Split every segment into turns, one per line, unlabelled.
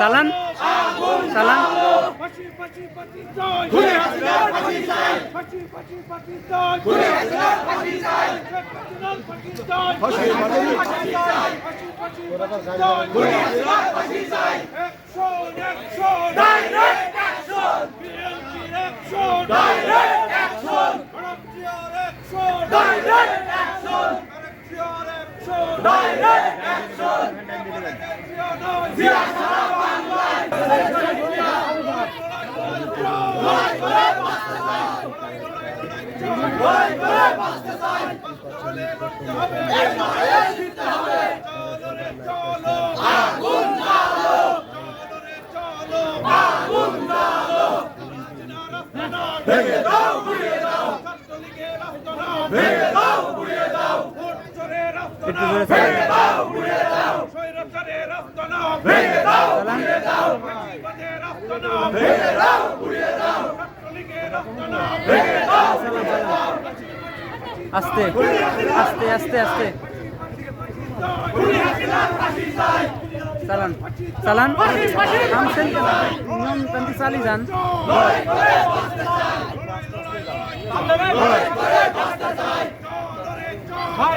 চালান চালান
Direct action! Direct action! Direct action! Direct action! ভেঙে দাও উড়িয়ে দাও ভেঙে দাও উড়িয়ে দাও ভেঙে দাও উড়িয়ে দাও ভেঙে দাও উড়িয়ে দাও ভেঙে দাও উড়িয়ে দাও
আস্তে আস্তে আস্তে আস্তে চালান চালান থামছেন নিয়ম তান্তি চালি যান ভাই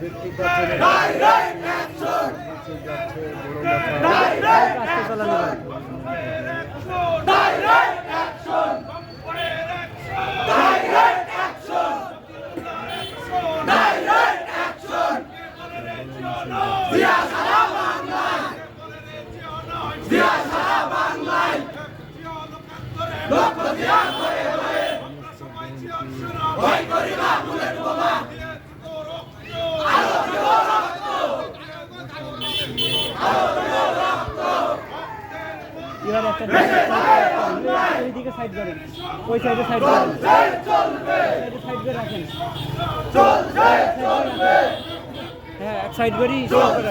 Vai, Corinthians! এবার একটা এইদিকে সাইড করেন ওই সাইডে সাইড করেন
সাইডে
সাইড করে রাখেন হ্যাঁ এক সাইড করি
চলবে